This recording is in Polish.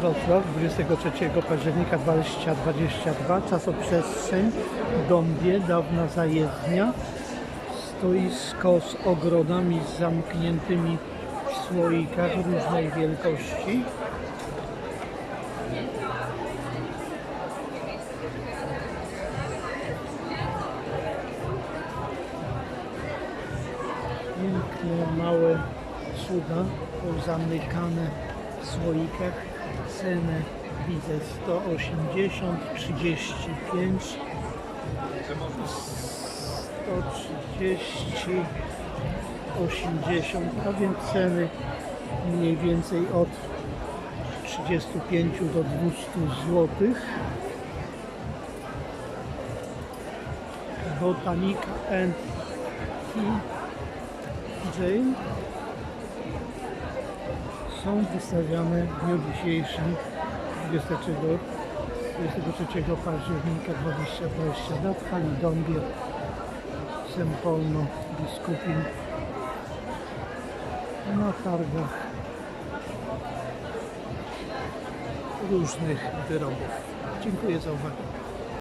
Wrocław 23 października 2022 czasoprzestrzeń Dąbie, dawna zajezdnia stoisko z ogrodami zamkniętymi w słoikach różnej wielkości piękne, małe cuda pozamykane w słoikach. Cenę widzę 180, 35, 130, 80, a więc ceny mniej więcej od 35 do 200 zł. Botanika and Jane są wystawiane w dniu dzisiejszym 23, 23 października 2022 w hali Dąbie Sempolno Biskupin na targach różnych wyrobów. Dziękuję za uwagę.